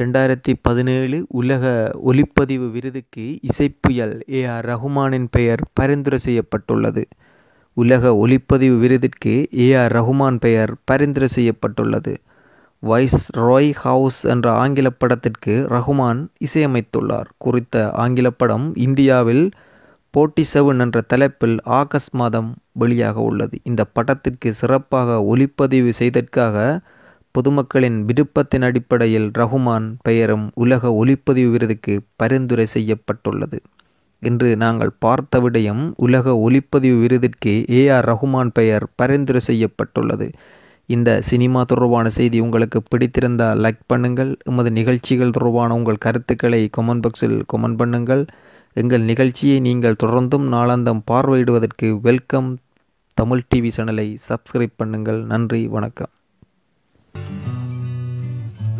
ரெண்டாயிரத்தி பதினேழு உலக ஒலிப்பதிவு விருதுக்கு இசைப்புயல் ஏ ஆர் ரஹ்மானின் பெயர் பரிந்துரை செய்யப்பட்டுள்ளது. உலக ஒலிப்பதிவு விருதிற்கு ஏ ஆர் ரஹ்மான் பெயர் பரிந்துரை செய்யப்பட்டுள்ளது. வைஸ் ராய் ஹவுஸ் என்ற ஆங்கில படத்திற்கு ரஹ்மான் இசையமைத்துள்ளார். குறித்த ஆங்கில படம் இந்தியாவில் போட்டி செவன் என்ற தலைப்பில் ஆகஸ்ட் மாதம் வெளியாக உள்ளது. இந்த படத்திற்கு சிறப்பாக ஒலிப்பதிவு செய்ததற்காக பொதுமக்களின் விருப்பத்தின் அடிப்படையில் ரஹ்மான் பெயரும் உலக ஒலிப்பதிவு விருதுக்கு பரிந்துரை செய்யப்பட்டுள்ளது. இன்று நாங்கள் பார்த்த விடயம் உலக ஒலிப்பதிவு விருதிற்கு ஏ ஆர் ரஹ்மான் பெயர் பரிந்துரை செய்யப்பட்டுள்ளது. இந்த சினிமா தொடர்பான செய்தி உங்களுக்கு பிடித்திருந்தால் லைக் பண்ணுங்கள். எமது நிகழ்ச்சிகள் தொடர்பான உங்கள் கருத்துக்களை கொமெண்ட் பாக்ஸில் கொமெண்ட் பண்ணுங்கள். எங்கள் நிகழ்ச்சியை நீங்கள் தொடர்ந்தும் நாளாந்தம் பார்வையிடுவதற்கு வெல்கம் தமிழ் டிவி சேனலை சப்ஸ்கிரைப் பண்ணுங்கள். நன்றி வணக்கம்.